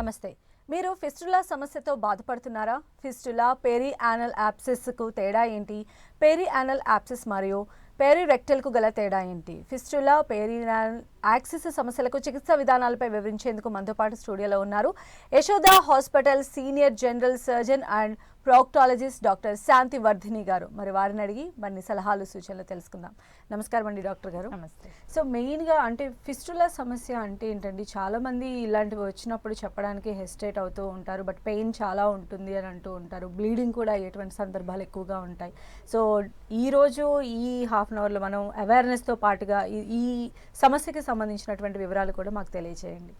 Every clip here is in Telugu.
నమస్తే. మీరు ఫిస్టులా సమస్యతో బాధపడుతున్నారా? ఫిస్టులా పెరి యానల్ యాప్సిస్కు తేడా ఏంటి? పెరి యానల్ యాప్సిస్ మరియు పెరి రెక్టల్కు గల తేడా ఏంటి? ఫిస్టులా పెరి యాక్సిస్ సమస్యలకు చికిత్స విధానాలపై వివరించేందుకు మనతో పాటు స్టూడియోలో ఉన్నారు Yashoda hospital senior general surgeon and proctologist doctor Shanti Vardhini garu. మరి వారిని అడిగి మరిన్ని సలహాలు సూచనలు తెలుసుకుందాం. నమస్కారం అండి డాక్టర్ గారు. నమస్తే. సో మెయిన్గా అంటే ఫిస్టులా సమస్య అంటే ఏంటండి? చాలామంది ఇలాంటివి వచ్చినప్పుడు చెప్పడానికి హెసిటేట్ అవుతూ ఉంటారు. బట్ పెయిన్ చాలా ఉంటుంది అని అంటూ ఉంటారు. బ్లీడింగ్ కూడా అయ్యేటువంటి సందర్భాలు ఎక్కువగా ఉంటాయి. సో ఈరోజు ఈ హాఫ్ అన్ అవర్లో మనం అవేర్నెస్తో పాటుగా ఈ- ఈ సమస్యకి సంబంధించినటువంటి వివరాలు కూడా మాకు తెలియజేయండి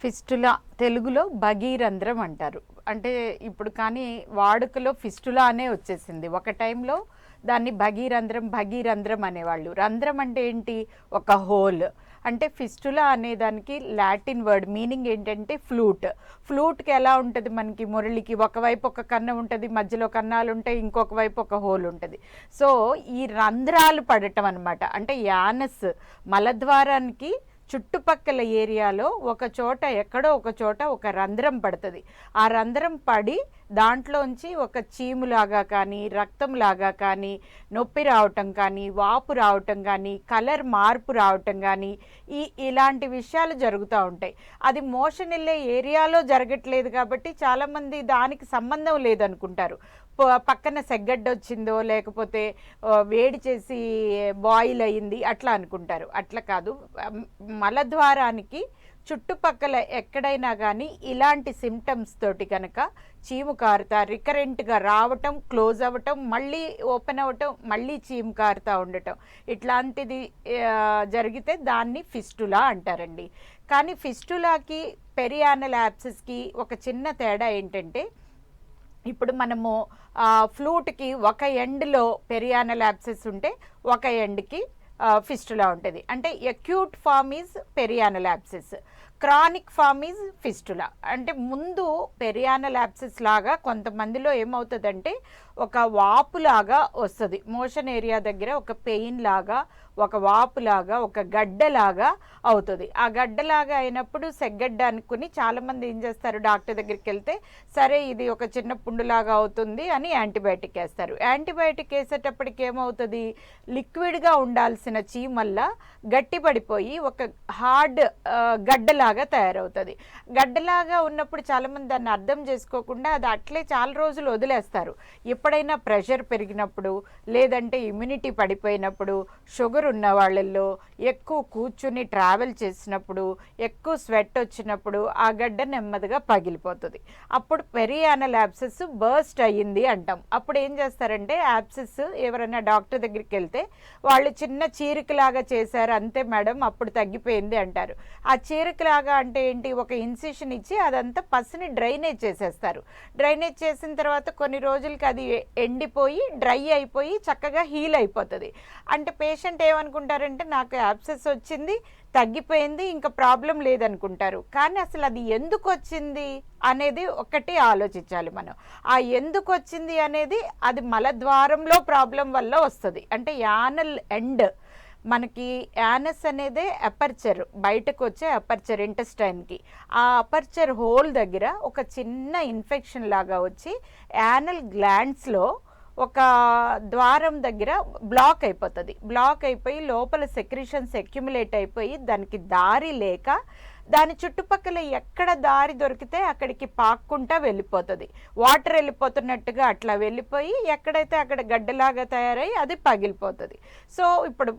ఫిస్టులా తెలుగులో భగీరంధ్రం అంటారు. అంటే ఇప్పుడు కానీ వాడుకలో ఫిస్టులా అనే వచ్చేసింది. ఒక టైంలో దాన్ని భగీరంధ్రం భగీరంధ్రం అనేవాళ్ళు. రంధ్రం అంటే ఏంటి? ఒక హోల్. అంటే ఫిస్టులా అనేదానికి లాటిన్ వర్డ్ మీనింగ్ ఏంటంటే ఫ్లూట్. ఫ్లూట్కి ఎలా ఉంటుంది మనకి? మురళికి ఒకవైపు ఒక కన్న ఉంటుంది మధ్యలో కన్నాలు ఉంటాయి ఇంకొక వైపు ఒక హోల్ ఉంటుంది. సో ఈ రంధ్రాలు పడటం అనమాట అంటే యానస్ మలద్వారానికి చుట్టుపక్కల ఏరియాలో ఒక చోట ఎక్కడో ఒక చోట ఒక రంధ్రం పడుతుంది. ఆ రంధ్రం పడి దాంట్లోంచి ఒక చీములాగా కానీ రక్తంలాగా కానీ నొప్పి రావటం కానీ వాపు రావటం కానీ కలర్ మార్పు రావటం కానీ ఈ ఇలాంటి విషయాలు జరుగుతూ ఉంటాయి. అది మోషన్ వెళ్ళే ఏరియాలో జరగట్లేదు కాబట్టి చాలామంది దానికి సంబంధం లేదనుకుంటారు. పక్కన సెగ్గడ్డ వచ్చిందో లేకపోతే వేడి చేసి బాయిల్ అయ్యింది అట్లా అనుకుంటారు. అట్లా కాదు. మలద్వారానికి చుట్టుపక్కల ఎక్కడైనా కానీ ఇలాంటి సిమ్టమ్స్ తోటి కనుక చీము కారుతా రికరెంట్గా రావటం క్లోజ్ అవ్వటం మళ్ళీ ఓపెన్ అవ్వటం మళ్ళీ చీము కారుతా ఉండటం ఇట్లాంటిది జరిగితే దాన్ని ఫిస్టులా అంటారండి. కానీ ఫిస్టులాకి పెరియానల్ యాప్సెస్కి ఒక చిన్న తేడా ఏంటంటే ఇప్పుడు మనము ఫ్లూట్కి ఒక ఎండ్లో పెరియానల్ యాప్సెస్ ఉంటే ఒక ఎండ్కి ఫిస్టులా ఉంటుంది. అంటే acute form is perianal abscess. Chronic form is fistula. అంటే ముందు పెరియానల్ యాప్సెస్ లాగా కొంతమందిలో ఏమవుతుందంటే ఒక వాపులాగా వస్తుంది. మోషన్ ఏరియా దగ్గర ఒక పెయిన్ లాగా ఒక వాపులాగా ఒక గడ్డలాగా అవుతుంది. ఆ గడ్డలాగా అయినప్పుడు సెగ్గడ్డ అనుకుని చాలామంది ఏం చేస్తారు? డాక్టర్ దగ్గరికి వెళ్తే సరే ఇది ఒక చిన్న పుండులాగా అవుతుంది అని యాంటీబయాటిక్ వేస్తారు. యాంటీబయాటిక్ వేసేటప్పటికి ఏమవుతుంది? లిక్విడ్గా ఉండాల్సిన చీమల్ల గట్టిపడిపోయి ఒక హార్డ్ గడ్డలాగా తయారవుతుంది. గడ్డలాగా ఉన్నప్పుడు చాలామంది దాన్ని అర్థం చేసుకోకుండా అది అట్లే చాలా రోజులు వదిలేస్తారు. ఎప్పుడైనా ప్రెషర్ పెరిగినప్పుడు లేదంటే ఇమ్యూనిటీ పడిపోయినప్పుడు షుగర్ ఉన్న వాళ్ళల్లో ఎక్కువ కూర్చుని ట్రావెల్ చేసినప్పుడు ఎక్కువ స్వెట్ వచ్చినప్పుడు ఆ గడ్డ నెమ్మదిగా పగిలిపోతుంది. అప్పుడు పెరియానల్ యాప్సెస్ బర్స్ట్ అయ్యింది అంటాం. అప్పుడు ఏం చేస్తారంటే యాప్సెస్ ఎవరైనా డాక్టర్ దగ్గరికి వెళ్తే వాళ్ళు చిన్న చీరికలాగా చేశారు అంతే మేడం అప్పుడు తగ్గిపోయింది అంటారు. ఆ చీరికలాగా అంటే ఏంటి? ఒక ఇన్సిషన్ ఇచ్చి అదంతా పసిని డ్రైనేజ్ చేసేస్తారు. డ్రైనేజ్ చేసిన తర్వాత కొన్ని రోజులకి అది ఎండిపోయి డ్రై అయిపోయి చక్కగా హీల్ అయిపోతుంది. అంటే పేషెంట్ ఏమనుకుంటారంటే నాకు అబ్సెస్ వచ్చింది తగ్గిపోయింది ఇంకా ప్రాబ్లం లేదనుకుంటారు. కానీ అసలు అది ఎందుకు వచ్చింది అనేది ఒకటి ఆలోచించాలి మనం. ఆ ఎందుకు వచ్చింది అనేది అది మలద్వారంలో ప్రాబ్లం వల్ల వస్తుంది. అంటే యానల్ ఎండ్ మనకి యానస్ అనేదే అపర్చర్ బయటకు వచ్చే అపర్చర్ ఇంటెస్టైన్కి ఆ అపర్చర్ హోల్ దగ్గర ఒక చిన్న ఇన్ఫెక్షన్ లాగా వచ్చి యానల్ గ్లాండ్స్లో ఒక ద్వారం దగ్గర బ్లాక్ అయిపోతుంది. బ్లాక్ అయిపోయి లోపల సెక్రిషన్స్ అక్యుములేట్ అయిపోయి దానికి దారి లేక దాని చుట్టుపక్కల ఎక్కడ దారి దొరికితే అక్కడికి పాక్కుంటా వెళ్ళిపోతుంది. వాటర్ వెళ్ళిపోతున్నట్టుగా అట్లా వెళ్ళిపోయి ఎక్కడైతే అక్కడ గడ్డలాగా తయారై అది పగిలిపోతుంది. సో ఇప్పుడు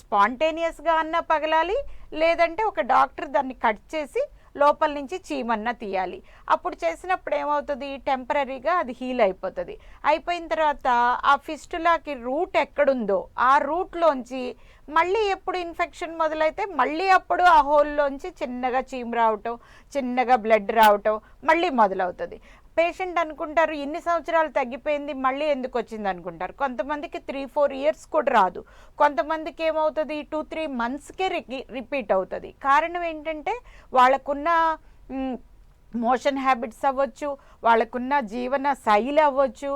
స్పాంటేనియస్గా అన్నా పగలాలి లేదంటే ఒక డాక్టర్ దాన్ని కట్ చేసి లోపల నుంచి చీమన్న తీయాలి. అప్పుడు చేసినప్పుడు ఏమవుతుంది? టెంపరీగా అది హీల్ అయిపోతుంది. అయిపోయిన తర్వాత ఆ ఫిస్టులాకి రూట్ ఎక్కడుందో ఆ రూట్లోంచి మళ్ళీ ఎప్పుడు ఇన్ఫెక్షన్ మొదలైతే మళ్ళీ అప్పుడు ఆ హోల్లోంచి చిన్నగా చీమ్ రావటం చిన్నగా బ్లడ్ రావటం మళ్ళీ మొదలవుతుంది. పేషెంట్ అనుకుంటారు ఎన్ని సంవత్సరాలు తగ్గిపోయింది మళ్ళీ ఎందుకు వచ్చింది అనుకుంటారు. కొంతమందికి త్రీ ఫోర్ ఇయర్స్ కూడా రాదు. కొంతమందికి ఏమవుతుంది? టూ త్రీ మంత్స్కే రిపీట్ అవుతుంది. కారణం ఏంటంటే వాళ్ళకున్న మోషన్ హ్యాబిట్స్ అవ్వచ్చు వాళ్ళకున్న జీవన శైలి అవ్వచ్చు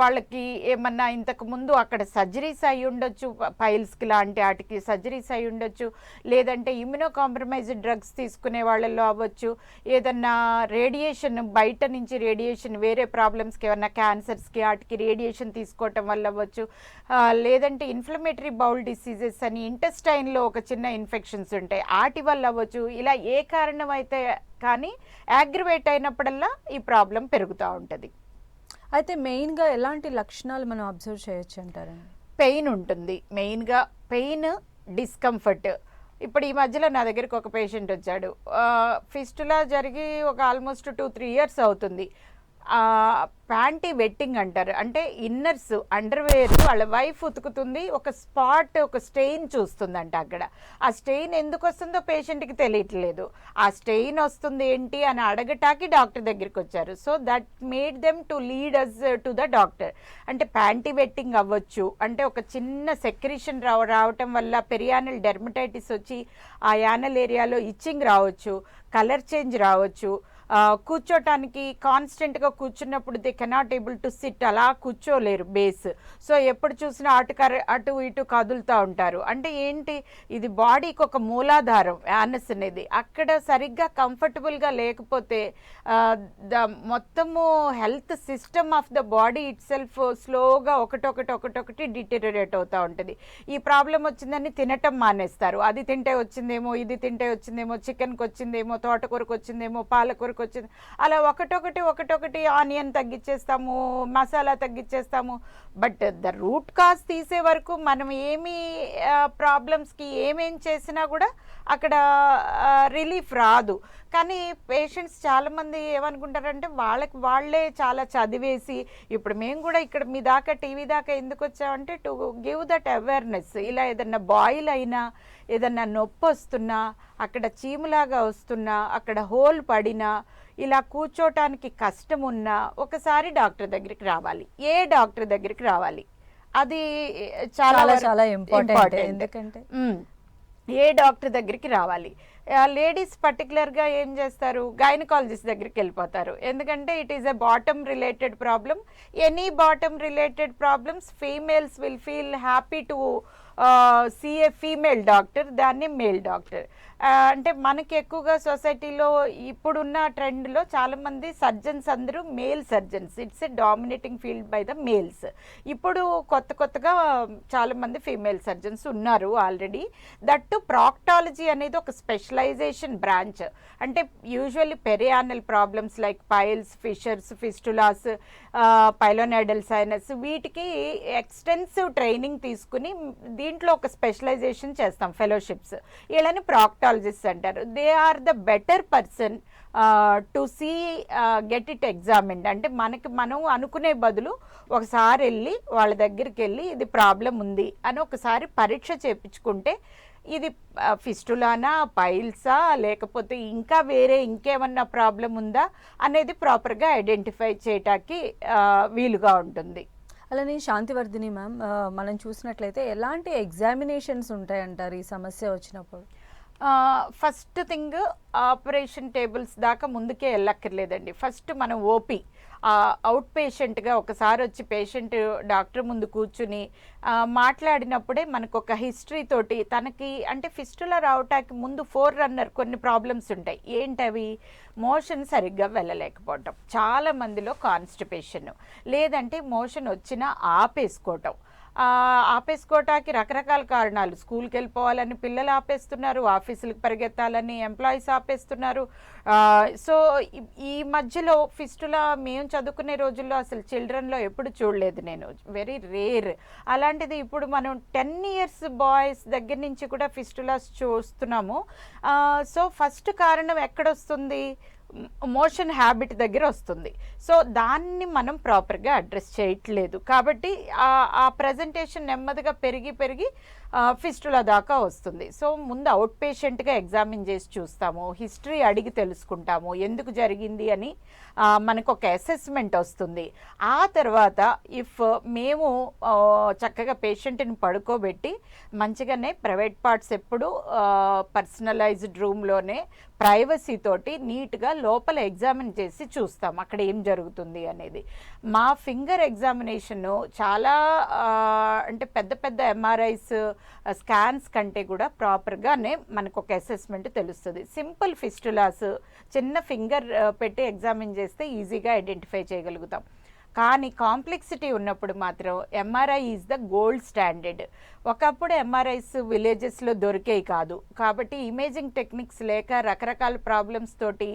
వాళ్ళకి ఏమన్నా ఇంతకుముందు అక్కడ సర్జరీస్ అయి ఉండొచ్చు పైల్స్కి లాంటి వాటికి సర్జరీస్ అయి ఉండొచ్చు లేదంటే ఇమ్యూనో కాంప్రమైజ్డ్ డ్రగ్స్ తీసుకునే వాళ్ళల్లో అవ్వచ్చు ఏదన్నా రేడియేషన్ బయట నుంచి రేడియేషన్ వేరే ప్రాబ్లమ్స్కి ఏమన్నా క్యాన్సర్స్కి వాటికి రేడియేషన్ తీసుకోవటం వల్ల అవ్వచ్చు లేదంటే ఇన్ఫ్లమేటరీ బౌల్ డిసీజెస్ అని ఇంటెస్టైన్లో ఒక చిన్న ఇన్ఫెక్షన్స్ ఉంటాయి వాటి వల్ల అవ్వచ్చు ఇలా ఏ కారణం అయితే కానీ యాగ్రివేట్ అయినప్పుడల్లా ఈ ప్రాబ్లం పెరుగుతూ ఉంటుంది. అయితే మెయిన్గా ఎలాంటి లక్షణాలు మనం అబ్జర్వ్ చేయొచ్చు అంటారండి? పెయిన్ ఉంటుంది. మెయిన్గా పెయిన్ డిస్కంఫర్ట్ ఇప్పుడు ఈ మధ్యలో నా దగ్గరికి ఒక పేషెంట్ వచ్చాడు. ఫిస్టులా జరిగి ఒక ఆల్మోస్ట్ టూ త్రీ ఇయర్స్ అవుతుంది. ప్యాంటీ వెట్టింగ్ అంటారు. అంటే ఇన్నర్స్ అండర్వేర్ వాళ్ళ వైఫ్ ఉతుకుతుంది ఒక స్పాట్ ఒక స్టెయిన్ చూస్తుందంట అక్కడ. ఆ స్టెయిన్ ఎందుకు వస్తుందో పేషెంట్కి తెలియట్లేదు. ఆ స్టెయిన్ వస్తుంది ఏంటి అని అడగటానికి డాక్టర్ దగ్గరికి వచ్చారు. So that made them to lead us to the doctor అంటే ప్యాంటీ వెట్టింగ్ అవ్వచ్చు. అంటే ఒక చిన్న సెక్రిషన్ రావ రావటం వల్ల పెరియానల్ డెర్మటైటిస్ వచ్చి ఆ యానల్ ఏరియాలో ఇచ్చింగ్ రావచ్చు కలర్ చేంజ్ రావచ్చు. కూర్చోటానికి కాన్స్టెంట్గా కూర్చున్నప్పుడు they cannot able to sit అలా కూర్చోలేరు బేస్. సో ఎప్పుడు చూసినా అటు కర అటు ఇటు కదులుతూ ఉంటారు. అంటే ఏంటి? ఇది బాడీకి ఒక మూలాధారం యానస్ అనేది. అక్కడ సరిగ్గా కంఫర్టబుల్గా లేకపోతే ద మొత్తము health system of the body itself స్లోగా ఒకటొకటి ఒకటొకటి డిటెరియేట్ అవుతూ ఉంటుంది. ఈ ప్రాబ్లం వచ్చిందని తినటం మానేస్తారు. అది తింటే వచ్చిందేమో ఇది తింటే వచ్చిందేమో చికెన్కి వచ్చిందేమో తోటకూరకు వచ్చిందేమో పాలకూరకు వచ్చింది అలా ఒకటొకటి ఒకటొకటి ఆనియన్ తగ్గించేస్తాము మసాలా తగ్గించేస్తాము బట్ ద రూట్ కాజ్ తీసే వరకు మనం ఏమి ప్రాబ్లమ్స్కి ఏమేం చేసినా కూడా అక్కడ రిలీఫ్ రాదు. కానీ పేషెంట్స్ చాలామంది ఏమనుకుంటారంటే వాళ్ళకి వాళ్ళే చాలా చదివేసి ఇప్పుడు మేము కూడా ఇక్కడ మీ దాకా టీవీ దాకా ఎందుకు వచ్చామంటే టు గివ్ దట్ అవేర్నెస్ ఇలా ఏదన్నా బాయిల్ అయినా ఏదన్నా నొప్పి వస్తున్నా అక్కడ చీములాగా వస్తున్నా అక్కడ హోల్ పడినా ఇలా కూర్చోటానికి కష్టం ఉన్నా ఒకసారి డాక్టర్ దగ్గరికి రావాలి. ఏ డాక్టర్ దగ్గరికి రావాలి? అది చాలా చాలా ఇంపార్టెంట్. ఎందుకంటే. ఏ డాక్టర్ దగ్గరికి రావాలి? లేడీస్ పర్టికులర్గా ఏం చేస్తారు? గైనకాలజిస్ట్ దగ్గరికి వెళ్ళిపోతారు. ఎందుకంటే it is a bottom related problem any bottom related problems females will feel happy to see a female doctor దాన్ని మేల్ డాక్టర్ అంటే మనకి ఎక్కువగా సొసైటీలో ఇప్పుడున్న ట్రెండ్లో చాలామంది సర్జన్స్ అందరూ male surgeons. It's a dominating field by the males ఇప్పుడు కొత్త కొత్తగా చాలామంది ఫీమేల్ సర్జన్స్ ఉన్నారు ఆల్రెడీ. దట్టు ప్రాక్టాలజీ అనేది ఒక స్పెషలైజేషన్ బ్రాంచ్ అంటే usually perianal problems like piles fissures fistulas pilonidal sinus వీటికి ఎక్స్టెన్సివ్ ట్రైనింగ్ తీసుకుని దీంట్లో ఒక స్పెషలైజేషన్ చేస్తాం ఫెలోషిప్స్ వీళ్ళని న్యూమరాలజిస్ట్ అంటారు they are the better person to see get it examined అంటే మనకి మనం అనుకునే బదులు ఒకసారి వెళ్ళి వాళ్ళ దగ్గరికి వెళ్ళి ఇది ప్రాబ్లం ఉంది అని ఒకసారి పరీక్ష చేపించుకుంటే ఇది ఫిస్టులానా పైల్సా లేకపోతే ఇంకా వేరే ఇంకేమన్నా ప్రాబ్లం ఉందా అనేది ప్రాపర్గా ఐడెంటిఫై చేయటానికి వీలుగా ఉంటుంది. అలానే శాంతివర్ధిని మ్యామ్ మనం చూసినట్లయితే ఎలాంటి ఎగ్జామినేషన్స్ ఉంటాయంటారు ఈ సమస్య వచ్చినప్పుడు? ఫస్ట్ థింగ్ ఆపరేషన్ టేబుల్స్ దాకా ముందుకే వెళ్ళక్కర్లేదండి. ఫస్ట్ మనం ఓపీ అవుట్ పేషెంట్గా ఒకసారి వచ్చి పేషెంట్ డాక్టర్ ముందు కూర్చుని మాట్లాడినప్పుడే మనకు ఒక హిస్టరీ తోటి తనకి అంటే ఫిస్టులా రావటానికి ముందు ఫోర్ రన్నర్ కొన్ని ప్రాబ్లమ్స్ ఉంటాయి. ఏంటవి? మోషన్ సరిగ్గా వెళ్ళలేకపోవటం. చాలా మందిలో కాన్స్టిపేషన్ లేదంటే మోషన్ వచ్చినా ఆపేసుకోవటం. ఆపేసుకోవటానికి రకరకాల కారణాలు. స్కూల్కి వెళ్ళిపోవాలని పిల్లలు ఆపేస్తున్నారు ఆఫీసులకు పరిగెత్తాలని ఎంప్లాయీస్ ఆపేస్తున్నారు సో ఈ- మధ్యలో ఫిస్టులా మేము చదువుకునే రోజుల్లో అసలు చిల్డ్రన్లో ఎప్పుడు చూడలేదు నేను. వెరీ రేర్ అలాంటిది ఇప్పుడు మనం టెన్ ఇయర్స్ బాయ్స్ దగ్గర నుంచి కూడా ఫిస్టులాస్ చూస్తున్నాము. సో ఫస్ట్ కారణం ఎక్కడొస్తుంది? మోషన్ హ్యాబిట్ దగ్గర వస్తుంది. సో దాన్ని మనం ప్రాపర్గా అడ్రస్ చేయట్లేదు. కాబట్టి ఆ- ఆ ప్రజెంటేషన్ నెమ్మదిగా పెరిగి పెరిగి ఫిస్టుల దాకా వస్తుంది. సో ముందు అవుట్ పేషెంట్గా ఎగ్జామిన్ చేసి చూస్తాము. హిస్టరీ అడిగి తెలుసుకుంటాము. ఎందుకు జరిగింది అని మనకు ఒక అసెస్మెంట్ వస్తుంది. ఆ తర్వాత ఇఫ్ మేము చక్కగా పేషెంట్ని పడుకోబెట్టి మంచిగానే ప్రైవేట్ పార్ట్స్ ఎప్పుడు పర్సనలైజ్డ్ రూమ్లోనే ప్రైవసీ తోటి నీట్గా లోపల ఎగ్జామిన్ చేసి చూస్తాం. అక్కడ ఏం జరుగుతుంది అనేది. మా ఫింగర్ ఎగ్జామినేషన్ చాలా అంటే పెద్ద పెద్ద ఎంఆర్ఐస్ స్కాన్స్ కంటే కూడా ప్రాపర్గానే మనకు ఒక అసెస్మెంట్ తెలుస్తుంది. సింపుల్ ఫిస్టులాస్ చిన్న ఫింగర్ పెట్టి ఎగ్జామిన్ చేస్తే ఈజీగా ఐడెంటిఫై చేయగలుగుతాం. కానీ కాంప్లెక్సిటీ ఉన్నప్పుడు మాత్రం MRI is the gold standard ఒకప్పుడు ఎంఆర్ఐస్ విలేజెస్లో దొరికేవి కాదు. కాబట్టి ఇమేజింగ్ టెక్నిక్స్ లేక రకరకాల ప్రాబ్లమ్స్ తోటి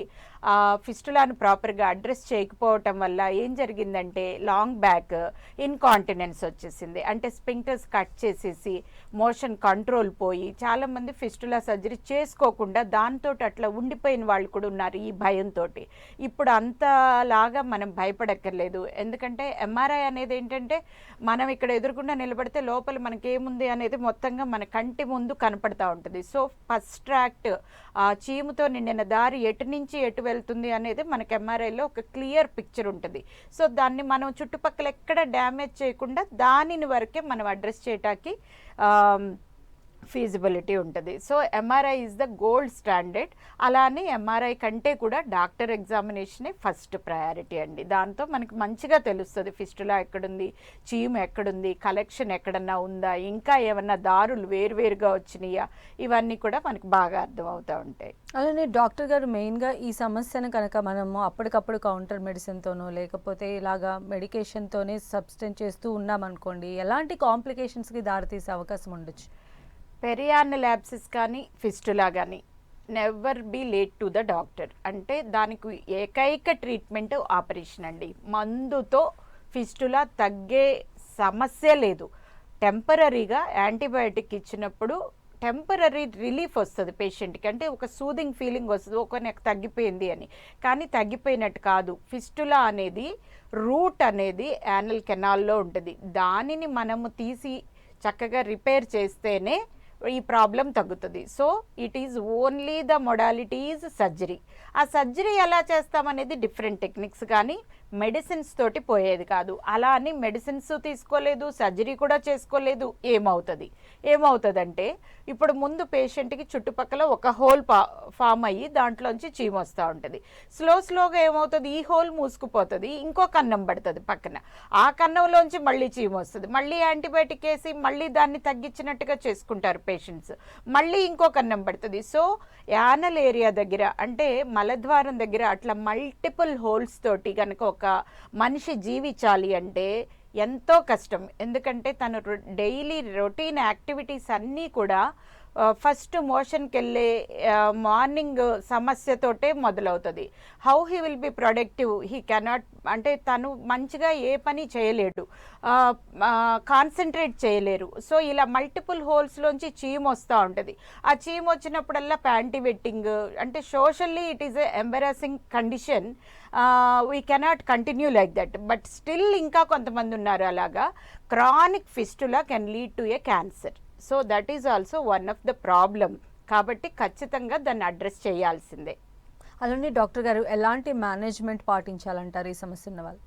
ఫిస్టులాను ప్రాపర్గా అడ్రస్ చేయకపోవటం వల్ల ఏం జరిగిందంటే లాంగ్ బ్యాక్ ఇన్కాంటినెన్స్ వచ్చేసింది. అంటే స్పింక్టర్స్ కట్ చేసేసి మోషన్ కంట్రోల్ పోయి చాలామంది ఫిస్టులా సర్జరీ చేసుకోకుండా దాంతో అట్లా ఉండిపోయిన వాళ్ళు కూడా ఉన్నారు ఈ భయంతో ఇప్పుడు అంతలాగా మనం భయపడక్కర్లేదు. ఎందుకంటే ఎంఆర్ఐ అనేది ఏంటంటే మనం ఇక్కడ ఎదురుకుండా నిలబడితే లోపల మనకేముంది? అనేది మొత్తంగా మన కంటి ముందు కనపడతా ఉంటుంది. సో ఫస్ట్ ట్రాక్ట్ ఆ చీముతో నిండిన దారి ఎటు నుంచి ఎటు వెళ్తుంది అనేది మనకి ఎంఆర్ఐలో ఒక క్లియర్ పిక్చర్ ఉంటుంది. సో దాన్ని మనం చుట్టుపక్కల ఎక్కడ డ్యామేజ్ చేయకుండా దానిని వరకే మనం అడ్రస్ చేయటానికి ఫీజిబిలిటీ ఉంటుంది. So MRI is the gold standard అలానే ఎంఆర్ఐ కంటే కూడా డాక్టర్ ఎగ్జామినేషనే ఫస్ట్ ప్రయారిటీ అండి. దాంతో మనకి మంచిగా తెలుస్తుంది. ఫిస్టులా ఎక్కడుంది? చీమ్ ఎక్కడుంది? కలెక్షన్ ఎక్కడన్నా ఉందా? ఇంకా ఏమన్నా దారులు వేరువేరుగా వచ్చినాయా? ఇవన్నీ కూడా మనకు బాగా అర్థమవుతూ ఉంటాయి. అలానే డాక్టర్ గారు మెయిన్గా ఈ సమస్యను కనుక మనము అప్పటికప్పుడు కౌంటర్ మెడిసిన్తోనో లేకపోతే ఇలాగా మెడికేషన్తోనే సబ్స్టెన్ చేస్తూ ఉన్నామనుకోండి ఎలాంటి కాంప్లికేషన్స్కి దారితీసే అవకాశం ఉండొచ్చు? పెరియాన్ ల్యాబ్సిస్ కానీ ఫిస్టులా కానీ never be late to the doctor. అంటే దానికి ఏకైక ట్రీట్మెంట్ ఆపరేషన్ అండి. మందుతో ఫిస్టులా తగ్గే సమస్య లేదు. టెంపరీగా యాంటీబయాటిక్ ఇచ్చినప్పుడు టెంపరీ రిలీఫ్ వస్తుంది పేషెంట్కి. అంటే ఒక సూదింగ్ ఫీలింగ్ వస్తుంది ఒక నాకు తగ్గిపోయింది అని. కానీ తగ్గిపోయినట్టు కాదు. ఫిస్టులా అనేది రూట్ అనేది యానల్ కెనాల్లో ఉంటుంది. దానిని మనము తీసి చక్కగా రిపేర్ చేస్తేనే ఈ ప్రాబ్లం తగ్గుతుంది. So it is only the modality is surgery ఆ సర్జరీ ఎలా చేస్తామనేది డిఫరెంట్ టెక్నిక్స్ కానీ మెడిసిన్స్ తోటి పోయేది కాదు. అలా అని మెడిసిన్స్ తీసుకోలేదు సర్జరీ కూడా చేసుకోలేదు. ఏమవుతుంది? ఏమవుతుందంటే ఇప్పుడు ముందు పేషెంట్కి చుట్టుపక్కల ఒక హోల్ పా ఫామ్ అయ్యి దాంట్లోంచి చీమ వస్తూ ఉంటుంది. స్లో స్లోగా ఏమవుతుంది? ఈ హోల్ మూసుకుపోతుంది ఇంకో కన్నం పడుతుంది పక్కన. ఆ కన్నంలోంచి మళ్ళీ చీమ వస్తుంది. మళ్ళీ యాంటీబయాటిక్ వేసి మళ్ళీ దాన్ని తగ్గించినట్టుగా చేసుకుంటారు పేషెంట్స్. మళ్ళీ ఇంకో కన్నం పడుతుంది. సో యానల్ ఏరియా దగ్గర అంటే మలద్వారం దగ్గర అట్లా మల్టిపుల్ హోల్స్ తోటి కనుక ఒక మనిషి జీవించాలి అంటే ఎంతో కష్టం. ఎందుకంటే తను డైలీ రొటీన్ యాక్టివిటీస్ అన్నీ కూడా ఫస్ట్ మోషన్కి వెళ్ళే మార్నింగ్ సమస్యతోటే మొదలవుతుంది. How he will be productive he cannot అంటే తను మంచిగా ఏ పని చేయలేడు. కాన్సన్ట్రేట్ చేయలేరు. సో ఇలా మల్టిపుల్ హోల్స్లోంచి చీమ్ వస్తూ ఉంటుంది. ఆ చీమ్ వచ్చినప్పుడల్లా ప్యాంటీ వెట్టింగ్ అంటే socially it is a embarrassing condition we cannot continue like that but still ఇంకా కొంతమంది ఉన్నారు అలాగా. Chronic fistula can lead to a cancer so that is also one of the problem కాబట్టి ఖచ్చితంగా దాన్ని అడ్రస్ చేయాల్సిందే అలానే డాక్టర్ గారు ఎలాంటి మేనేజ్మెంట్ పాటించాలంటారు ఈ సమస్య ఉన్న వాళ్ళు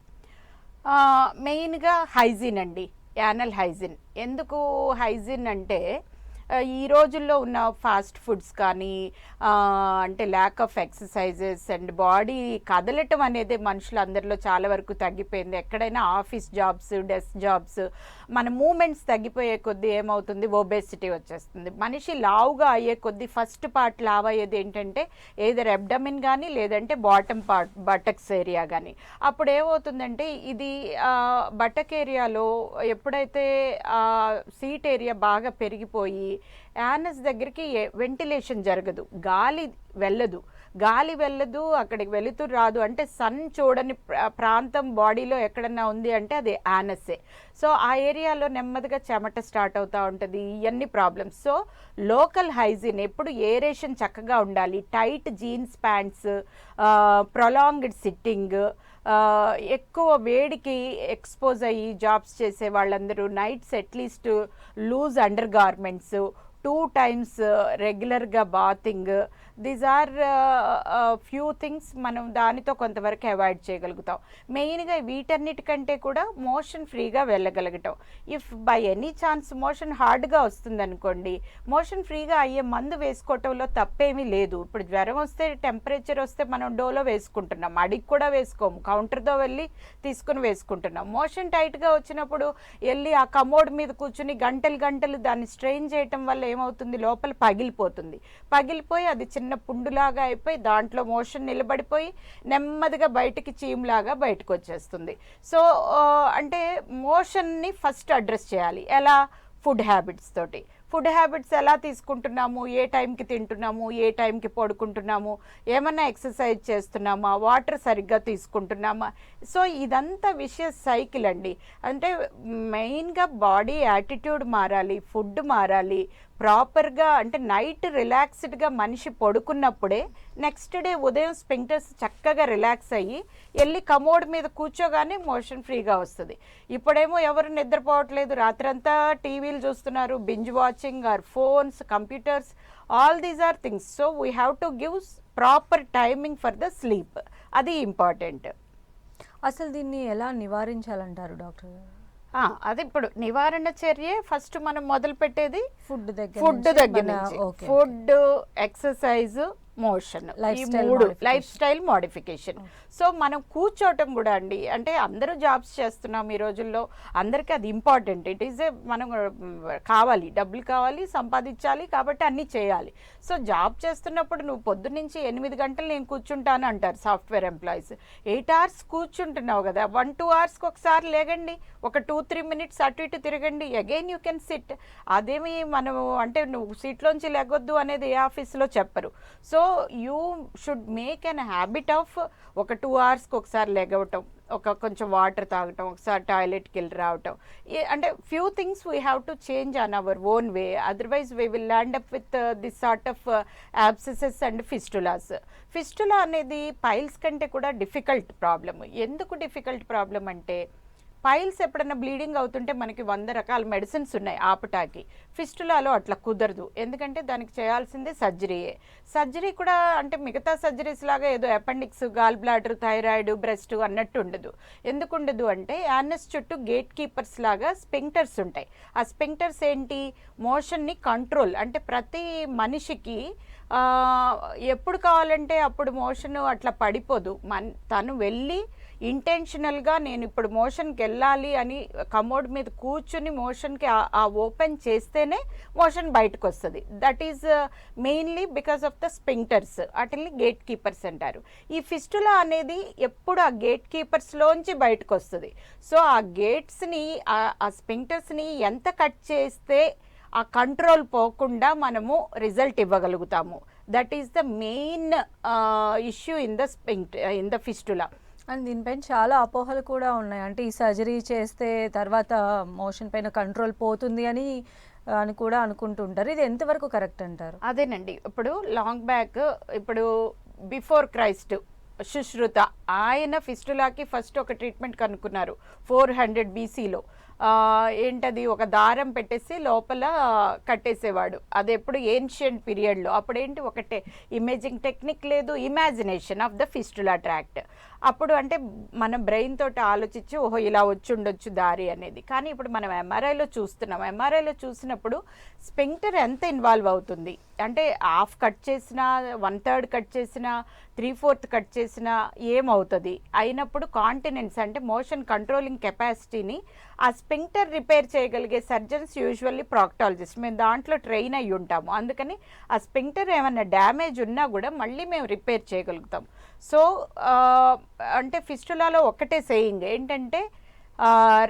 మెయిన్గా హైజీన్ అండి యానల్ హైజీన్ ఎందుకు హైజీన్ అంటే ఈ రోజుల్లో ఉన్న ఫాస్ట్ ఫుడ్స్ కానీ అంటే lack of exercises and body కదలటం అనేది మనుషులందరిలో చాలా వరకు తగ్గిపోయింది ఎక్కడైనా ఆఫీస్ జాబ్స్ డెస్క్ జాబ్స్ మన మూమెంట్స్ తగ్గిపోయే కొద్దీ ఏమవుతుంది? ఒబేసిటీ వచ్చేస్తుంది. మనిషి లావుగా అయ్యే కొద్దీ ఫస్ట్ పార్ట్ లావ్ అయ్యేది ఏంటంటే ఏదర్ అబ్డమిన్ కానీ లేదంటే బాటమ్ పార్ట్ బటక్స్ ఏరియా కానీ అప్పుడు ఏమవుతుందంటే ఇది బటక్ ఏరియాలో ఎప్పుడైతే సీట్ ఏరియా బాగా పెరిగిపోయి యానస్ దగ్గరికి వెంటిలేషన్ జరగదు. గాలి వెళ్ళదు. గాలి వెళ్ళదు అక్కడికి వెలుతురు రాదు. అంటే సన్ చూడని ప్రాంతం బాడీలో ఎక్కడన్నా ఉంది అంటే అది ఆనసే. సో ఆ ఏరియాలో నెమ్మదిగా చెమట స్టార్ట్ అవుతూ ఉంటుంది ఇవన్నీ ప్రాబ్లమ్స్. సో లోకల్ హైజీన్ ఎప్పుడు ఏరేషన్ చక్కగా ఉండాలి. Tight jeans pants prolonged sitting ఎక్కువ వేడికి ఎక్స్పోజ్ అయ్యి జాబ్స్ చేసే వాళ్ళందరూ nights at least loose undergarments two times రెగ్యులర్గా bathing these are few things మనం దానితో కొంతవరకు అవాయిడ్ చేయగలుగుతాం. మెయిన్గా వీటన్నిటికంటే కూడా మోషన్ ఫ్రీగా వెళ్ళగలగటం if by any chance motion హార్డ్గా వస్తుందనుకోండి మోషన్ ఫ్రీగా అయ్యే మందు వేసుకోవటంలో తప్పేమీ లేదు. ఇప్పుడు జ్వరం వస్తే టెంపరేచర్ వస్తే మనం డోలో వేసుకుంటున్నాం. అడిగి కూడా వేసుకోము. కౌంటర్తో వెళ్ళి తీసుకుని వేసుకుంటున్నాం. మోషన్ టైట్గా వచ్చినప్పుడు వెళ్ళి ఆ కమోడ్ మీద కూర్చుని గంటలు గంటలు దాన్ని స్ట్రెయిన్ చేయటం వల్ల ఏమవుతుంది? లోపల పగిలిపోతుంది. పగిలిపోయి అది చిన్న పుండులాగా అయిపోయి దాంట్లో మోషన్ నిలబడిపోయి నెమ్మదిగా బయటికి చీమ్లాగా బయటకు వచ్చేస్తుంది సో అంటే మోషన్ని ఫస్ట్ అడ్రస్ చేయాలి. ఎలా? ఫుడ్ హ్యాబిట్స్ తోటి. ఫుడ్ హ్యాబిట్స్ ఎలా తీసుకుంటున్నాము? ఏ టైంకి తింటున్నాము? ఏ టైంకి పడుకుంటున్నాము? ఏమైనా ఎక్సర్సైజ్ చేస్తున్నామా? వాటర్ సరిగ్గా తీసుకుంటున్నామా? సో ఇదంతా విషయ సైకిల్ అండి. అంటే మెయిన్గా బాడీ యాటిట్యూడ్ మారాలి ఫుడ్ మారాలి ప్రాపర్గా అంటే నైట్ రిలాక్స్డ్గా మనిషి పడుకున్నప్పుడే నెక్స్ట్ డే ఉదయం స్పింక్టర్స్ చక్కగా రిలాక్స్ అయ్యి వెళ్ళి కమోడ్ మీద కూర్చోగానే మోషన్ ఫ్రీగా వస్తుంది. ఇప్పుడేమో ఎవరు నిద్రపోవట్లేదు. రాత్రంతా టీవీలు చూస్తున్నారు binge watching or phones computers all these are things so we have to give proper timing for the sleep అది ఇంపార్టెంట్ అసలు దీన్ని ఎలా నివారించాలంటారు డాక్టర్ గారు? అది ఇప్పుడు నివారణ చర్య ఫస్ట్ మనం మొదలు పెట్టేది ఫుడ్ దగ్గర ఫుడ్ దగ్గర నుంచి. ఫుడ్ ఎక్సర్సైజ్ మోషన్ Lifestyle మూడు. లైఫ్ స్టైల్ మోడిఫికేషన్ సో మనం కూర్చోవటం కూడా అండి. అంటే అందరూ జాబ్స్ చేస్తున్నాం ఈ రోజుల్లో. అందరికీ అది ఇంపార్టెంట్ ఇట్ ఈస్ ఏ మనం కావాలి. డబ్బులు కావాలి సంపాదించాలి కాబట్టి అన్నీ చేయాలి. సో జాబ్ చేస్తున్నప్పుడు నువ్వు పొద్దు నుంచి ఎనిమిది గంటలు నేను కూర్చుంటాను అంటారు సాఫ్ట్వేర్ ఎంప్లాయీస్ ఎయిట్ అవర్స్ కూర్చుంటున్నావు కదా. వన్ టూ అవర్స్కి ఒకసారి లేగండి. ఒక టూ త్రీ మినిట్స్ అటు ఇటు తిరగండి. అగైన్ యూ కెన్ సిట్ అదేమి మనం అంటే నువ్వు సీట్లోంచి లెగొద్దు అనేది ఏ ఆఫీస్లో చెప్పరు. So you should make an habit of ఒక టూ అవర్స్కి ఒకసారి లెగవటం ఒక కొంచెం వాటర్ తాగటం ఒకసారి టాయిలెట్కి వెళ్ళి రావటం. అంటే few things we have to change on our own way otherwise we will land up with this sort of abscesses and fistulas fistula అనేది పైల్స్ కంటే కూడా డిఫికల్ట్ ప్రాబ్లమ్ ఎందుకు డిఫికల్ట్ ప్రాబ్లం అంటే పైల్స్ ఎప్పుడైనా బ్లీడింగ్ అవుతుంటే మనకి వంద రకాల మెడిసిన్స్ ఉన్నాయి ఆపటాకి. ఫిస్టులాలో అట్లా కుదరదు. ఎందుకంటే దానికి చేయాల్సిందే సర్జరీయే. సర్జరీ కూడా అంటే మిగతా సర్జరీస్ లాగా ఏదో appendix gall bladder thyroid breast అన్నట్టు ఉండదు. ఎందుకు ఉండదు అంటే యానస్ చుట్టూ గేట్ కీపర్స్ లాగా స్పింక్టర్స్ ఉంటాయి. ఆ స్పింక్టర్స్ ఏంటి? మోషన్ని కంట్రోల్ అంటే ప్రతి మనిషికి ఎప్పుడు కావాలంటే అప్పుడు మోషన్ అట్లా పడిపోదు. మన్ తను వెళ్ళి ఇంటెన్షనల్గా నేను ఇప్పుడు మోషన్కి వెళ్ళాలి అని కమోడ్ మీద కూర్చుని మోషన్కి ఆ ఓపెన్ చేస్తేనే మోషన్ బయటకు వస్తుంది. That is mainly because of the sphincters వాటిని గేట్ కీపర్స్ అంటారు. ఈ ఫిస్టులా అనేది ఎప్పుడు ఆ గేట్ కీపర్స్లోంచి బయటకు వస్తుంది. సో ఆ గేట్స్ని ఆ స్పింక్టర్స్ని ఎంత కట్ చేస్తే ఆ కంట్రోల్ పోకుండా మనము result ఇవ్వగలుగుతాము. That is the main issue in the sphincter in the fistula and దీనిపైన చాలా అపోహలు కూడా ఉన్నాయి. అంటే ఈ సర్జరీ చేస్తే తర్వాత మోషన్ పైన కంట్రోల్ పోతుంది అని అని కూడా అనుకుంటుంటారు. ఇది ఎంతవరకు కరెక్ట్ అంటారు? అదేనండి. ఇప్పుడు లాంగ్ బ్యాక్ ఇప్పుడు బిఫోర్ క్రైస్ట్ సుశ్రుత ఆయన ఫిస్టులాకి ఫస్ట్ ఒక ట్రీట్మెంట్ కనుక్కున్నారు ఫోర్ హండ్రెడ్ బీసీలో. ఏంటది? ఒక దారం పెట్టేసి లోపల కట్టేసేవాడు. అది ఎప్పుడు ఏన్షియంట్ పీరియడ్లో. అప్పుడేంటి? ఒకటే ఇమేజింగ్ టెక్నిక్ లేదు imagination of the fistula tract. అప్పుడు అంటే మన బ్రెయిన్ తోటి ఆలోచించి ఓహో ఇలా వచ్చి ఉండొచ్చు దారి అనేది. కానీ ఇప్పుడు మనం ఎంఆర్ఐలో చూస్తున్నాం. ఎంఆర్ఐలో చూసినప్పుడు స్పింక్టర్ ఎంత ఇన్వాల్వ్ అవుతుంది? అంటే హాఫ్ కట్ చేసినా వన్ థర్డ్ కట్ చేసినా త్రీ ఫోర్త్ కట్ చేసినా ఏమవుతుంది? అయినప్పుడు కాంటినెన్స్ అంటే మోషన్ కంట్రోలింగ్ కెపాసిటీని ఆ స్పింక్టర్ రిపేర్ చేయగలిగే సర్జన్స్ యూజువల్లీ ప్రాక్టాలజిస్ట్ మేము దాంట్లో ట్రైన్ అయ్యి ఉంటాము అందుకని ఆ స్పింక్టర్ ఏమైనా డ్యామేజ్ ఉన్నా కూడా మళ్ళీ మేము రిపేర్ చేయగలుగుతాం. సో అంటే ఫిస్టులాలో ఒక్కటే సేయింగ్ ఏంటంటే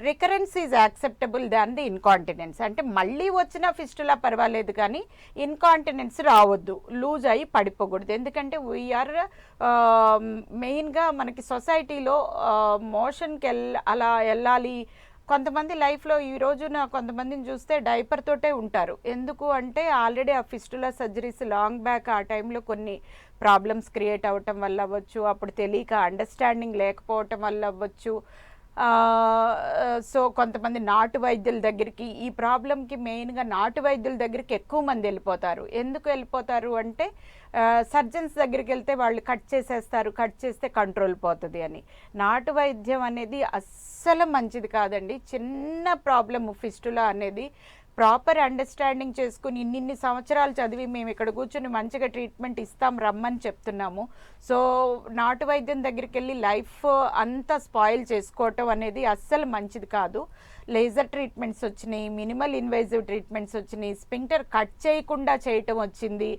recurrence is acceptable than the incontinence అంటే మళ్ళీ వచ్చిన ఫిస్టులా పర్వాలేదు కానీ ఇన్కాంటినెన్స్ రావద్దు. లూజ్ అయ్యి పడిపోకూడదు. ఎందుకంటే వీఆర్ మెయిన్గా మనకి సొసైటీలో మోషన్కి వెళ్ళ అలా వెళ్ళాలి కొంతమంది లైఫ్లో ఈ రోజున కొంతమందిని చూస్తే డైపర్ తోటే ఉంటారు. ఎందుకు అంటే ఆల్రెడీ ఆ ఫిస్టులా సర్జరీస్ లాంగ్ బ్యాక్ ఆ టైంలో కొన్ని ప్రాబ్లమ్స్ క్రియేట్ అవ్వటం వల్ల అవ్వచ్చు. అప్పుడు తెలియక అండర్స్టాండింగ్ లేకపోవటం వల్ల అవ్వచ్చు. సో కొంతమంది నాటు వైద్యుల దగ్గరికి ఈ ప్రాబ్లంకి మెయిన్గా నాటు వైద్యుల దగ్గరికి ఎక్కువ మంది వెళ్ళిపోతారు. ఎందుకు వెళ్ళిపోతారు అంటే సర్జన్స్ దగ్గరికి వెళ్తే వాళ్ళు కట్ చేసేస్తారు కట్ చేస్తే కంట్రోల్ పోతుంది అని. నాటు వైద్యం అనేది అస్సలు మంచిది కాదండి. చిన్న ప్రాబ్లమ్ ఫిస్టులా అనేది ప్రాపర్ అండర్స్టాండింగ్ చేసుకుని ఇన్నిన్ని సంవత్సరాలు చదివి మేము ఇక్కడ కూర్చొని మంచిగా ట్రీట్మెంట్ ఇస్తాం రమ్మని చెప్తున్నాము. సో నాటు వైద్యం దగ్గరికి వెళ్ళి లైఫ్ అంతా స్పాయిల్ చేసుకోవటం అనేది అస్సలు మంచిది కాదు. లేజర్ ట్రీట్మెంట్స్ వచ్చినాయి మినిమల్ ఇన్వైజివ్ ట్రీట్మెంట్స్ వచ్చినాయి స్పింక్టర్ కట్ చేయకుండా చేయటం వచ్చింది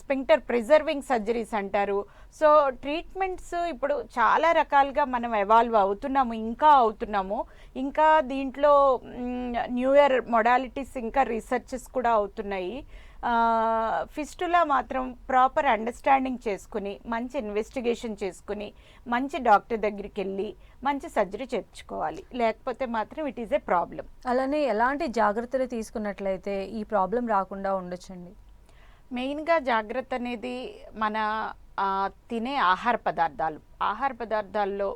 స్పింక్టర్ ప్రిజర్వింగ్ సర్జరీస్ అంటారు. సో ట్రీట్మెంట్స్ ఇప్పుడు చాలా రకాలుగా మనం ఎవాల్వ్ అవుతున్నాము ఇంకా అవుతున్నాము. ఇంకా దీంట్లో న్యూ ఇయర్ మొడాలిటీస్ ఇంకా రీసెర్చెస్ కూడా అవుతున్నాయి. ఫిస్టులా మాత్రం ప్రాపర్ అండర్స్టాండింగ్ చేసుకుని మంచి ఇన్వెస్టిగేషన్ చేసుకుని మంచి డాక్టర్ దగ్గరికి వెళ్ళి మంచి సర్జరీ చేర్చుకోవాలి లేకపోతే మాత్రం ఇట్ ఈస్ ఏ ప్రాబ్లం అలానే ఎలాంటి జాగ్రత్తలు తీసుకున్నట్లయితే ఈ ప్రాబ్లం రాకుండా ఉండొచ్చండి? మెయిన్గా జాగ్రత్త అనేది మన తినే ఆహార పదార్థాలు. ఆహార పదార్థాల్లో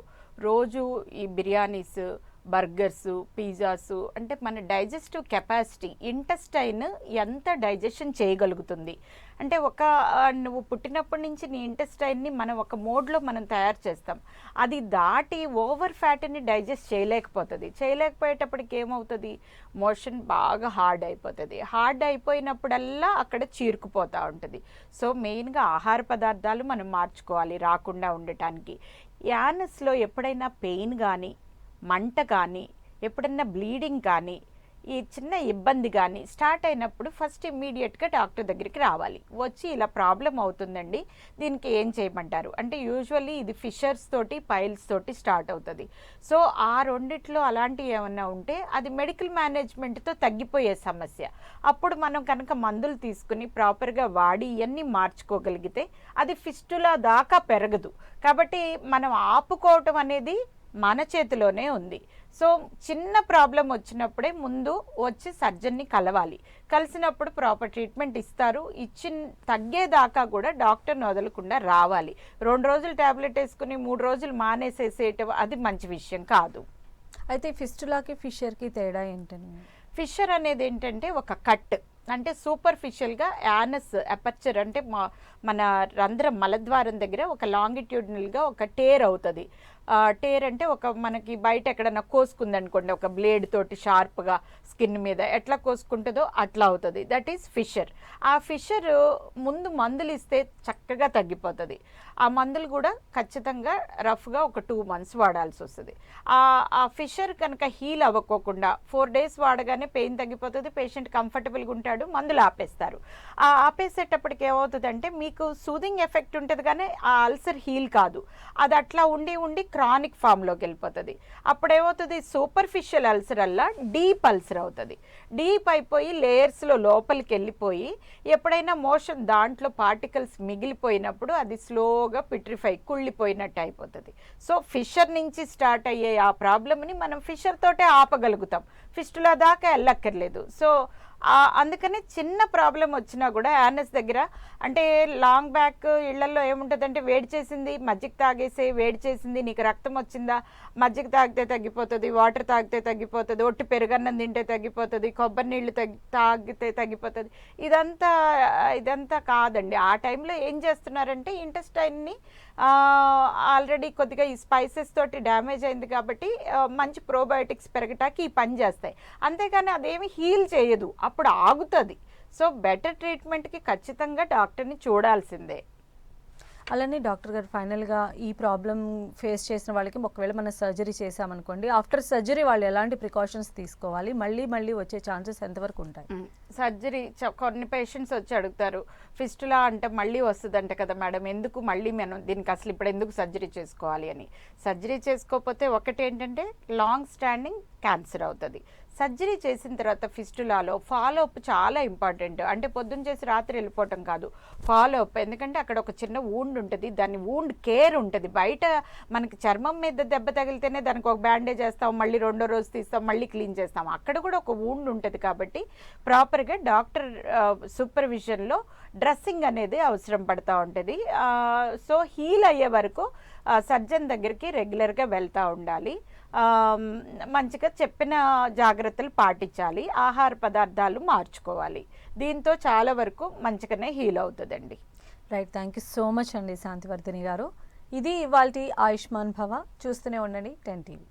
రోజు ఈ బిర్యానీస్ బర్గర్స్ పిజ్జాస్ అంటే మన డైజెస్టివ్ కెపాసిటీ ఇంటెస్టైన్ ఎంత డైజెషన్ చేయగలుగుతుంది. అంటే ఒక నువ్వు పుట్టినప్పటి నుంచి నీ ఇంటెస్టైన్ని మనం ఒక మోడ్లో మనం తయారు చేస్తాం. అది దాటి ఓవర్ ఫ్యాట్ని డైజెస్ట్ చేయలేకపోతుంది. చేయలేకపోయేటప్పటికి ఏమవుతుంది? మోషన్ బాగా హార్డ్ అయిపోతుంది. హార్డ్ అయిపోయినప్పుడల్లా అక్కడ చీరుకుపోతూ ఉంటుంది. సో మెయిన్గా ఆహార పదార్థాలు మనం మార్చుకోవాలి రాకుండా ఉండటానికి. యానస్లో ఎప్పుడైనా పెయిన్ కానీ మంట కానీ ఎప్పుడన్నా బ్లీడింగ్ కానీ ఈ చిన్న ఇబ్బంది కానీ స్టార్ట్ అయినప్పుడు ఫస్ట్ ఇమ్మీడియట్గా డాక్టర్ దగ్గరికి రావాలి. వచ్చి ఇలా ప్రాబ్లం అవుతుందండి దీనికి ఏం చేయమంటారు? అంటే యూజువల్లీ ఇది ఫిషర్స్ తోటి పైల్స్ తోటి స్టార్ట్ అవుతుంది. సో ఆ రెండిట్లో అలాంటివి ఏమన్నా ఉంటే అది మెడికల్ మేనేజ్మెంట్తో తగ్గిపోయే సమస్య. అప్పుడు మనం కనుక మందులు తీసుకుని ప్రాపర్గా వాడి ఇవన్నీ మార్చుకోగలిగితే అది ఫిస్టులా దాకా పెరగదు. కాబట్టి మనం ఆపుకోవటం అనేది మన చేతిలోనే ఉంది. సో చిన్న ప్రాబ్లం వచ్చినప్పుడే ముందు వచ్చి సర్జన్ని కలవాలి. కలిసినప్పుడు ప్రాపర్ ట్రీట్మెంట్ ఇస్తారు. ఇచ్చిన తగ్గేదాకా కూడా డాక్టర్ని వదలకుండా రావాలి. రెండు రోజులు ట్యాబ్లెట్ వేసుకుని మూడు రోజులు మానేసేసేయటం అది మంచి విషయం కాదు. అయితే ఫిస్టులాకి ఫిషర్కి తేడా ఏంటండి? ఫిషర్ అనేది ఏంటంటే ఒక కట్. అంటే సూపర్ఫిషియల్గా యానస్ అపర్చర్ అంటే మా- మన రంధ్రం మలద్వారం దగ్గర ఒక లాంగిట్యూడినల్గా ఒక టేర్ అవుతుంది. టేర్ అంటే ఒక మనకి బయట ఎక్కడన్నా కోసుకుంది అనుకోండి ఒక బ్లేడ్ తోటి షార్ప్గా స్కిన్ మీద ఎట్లా కోసుకుంటుందో అట్లా అవుతుంది. దట్ ఈస్ ఫిషర్ ఆ ఫిషర్ ముందు మందులు ఇస్తే చక్కగా తగ్గిపోతుంది. ఆ మందులు కూడా ఖచ్చితంగా రఫ్గా ఒక టూ మంత్స్ వాడాల్సి వస్తుంది. ఆ ఆ ఫిషర్ కనుక హీల్ అవ్వకోకుండా ఫోర్ డేస్ వాడగానే పెయిన్ తగ్గిపోతుంది పేషెంట్ కంఫర్టబుల్గా ఉంటాడు మందులు ఆపేస్తారు. ఆ ఆపేసేటప్పటికి ఏమవుతుందంటే మీకు సూదింగ్ ఎఫెక్ట్ ఉంటుంది కానీ ఆ అల్సర్ హీల్ కాదు. అది అట్లా ఉండి ఉండి క్రానిక్ ఫామ్లోకి వెళ్ళిపోతుంది. అప్పుడు ఏమవుతుంది సూపర్ఫిషియల్ అల్సర్ అల్లా డీప్ అల్సర్ అవుతుంది. డీప్ అయిపోయి లేయర్స్లో లోపలికి వెళ్ళిపోయి ఎప్పుడైనా మోషన్ దాంట్లో పార్టికల్స్ మిగిలిపోయినప్పుడు అది స్లో స్లోగా పిట్రిఫై కుళ్ళిపోయినట్టు అయిపోతుంది. సో ఫిషర్ నుంచి స్టార్ట్ అయ్యే ఆ ప్రాబ్లమ్ని మనం ఫిషర్ తోటే ఆపగలుగుతాం. ఫిస్టులా దాకా వెళ్ళక్కర్లేదు. సో అందుకని చిన్న ప్రాబ్లం వచ్చినా కూడా యానస్ దగ్గర అంటే లాంగ్ బ్యాక్ ఇళ్ళలో ఏముంటుందంటే వేడి చేసింది మజ్జిగ తాగేసే వేడి చేసింది నీకు రక్తం వచ్చిందా మజ్జిగ తాగితే తగ్గిపోతుంది వాటర్ తాగితే తగ్గిపోతుంది ఒట్టి పెరుగన్నం తింటే తగ్గిపోతుంది కొబ్బరి నీళ్ళు తగ్గి తాగితే తగ్గిపోతుంది. ఇదంతా ఇదంతా కాదండి. ఆ టైంలో ఏం చేస్తున్నారంటే ఇంటెస్టైన్ని ఆల్రెడీ కొద్దిగా ఈ స్పైసెస్ తోటి డ్యామేజ్ అయింది కాబట్టి మంచి ప్రోబయోటిక్స్ పెరగటానికి ఈ పని చేస్తాయి. అంతేగాని అదేమి హీల్ చేయదు అప్పుడు ఆగుతుంది. సో బెటర్ ట్రీట్మెంట్కి ఖచ్చితంగా డాక్టర్ని చూడాల్సిందే. అలానే డాక్టర్ గారు ఫైనల్గా ఈ ప్రాబ్లం ఫేస్ చేసిన వాళ్ళకి ఒకవేళ మనం సర్జరీ చేసామనుకోండి ఆఫ్టర్ సర్జరీ వాళ్ళు ఎలాంటి ప్రికాషన్స్ తీసుకోవాలి? మళ్ళీ మళ్ళీ వచ్చే ఛాన్సెస్ ఎంతవరకు ఉంటాయి? సర్జరీ కొన్ని పేషెంట్స్ వచ్చి అడుగుతారు ఫిస్టులా అంటే మళ్ళీ వస్తుందంట కదా మేడం ఎందుకు మళ్ళీ మనం దీనికి అసలు ఇప్పుడు ఎందుకు సర్జరీ చేసుకోవాలి అని. సర్జరీ చేసుకోకపోతే ఒకటి ఏంటంటే లాంగ్ స్టాండింగ్ క్యాన్సర్ అవుతుంది. సర్జరీ చేసిన తర్వాత ఫిస్టులాలో ఫాలో అప్ చాలా ఇంపార్టెంట్. అంటే పొద్దున్న చేసి రాత్రి వెళ్ళిపోవటం కాదు. ఫాలో అప్ ఎందుకంటే అక్కడ ఒక చిన్న వూండ్ ఉంటుంది. దాని వూండ్ కేర్ ఉంటుంది. బయట మనకి చర్మం మీద దెబ్బ తగిలితేనే దానికి ఒక బ్యాండేజ్ వేస్తాం మళ్ళీ రెండో రోజు తీస్తాం మళ్ళీ క్లీన్ చేస్తాం. అక్కడ కూడా ఒక వూండ్ ఉంటుంది కాబట్టి ప్రాపర్గా డాక్టర్ సూపర్విజన్లో డ్రెస్సింగ్ అనేది అవసరం పడుతూ ఉంటుంది. సో హీల్ అయ్యే వరకు సర్జన్ దగ్గరికి రెగ్యులర్గా వెళ్తూ ఉండాలి. మంచిగా చెప్పిన జాగ్రత్తలు పాటించాలి. ఆహార పదార్థాలు మార్చుకోవాలి. దీంతో చాలా వరకు మంచిగానే హీల్ అవుతుందండి. Right thank you so much అండి శాంతివర్ధిని గారు. ఇది ఇవాళ ఆయుష్మాన్ భవ. చూస్తూనే ఉండండి టెన్ టీవీ.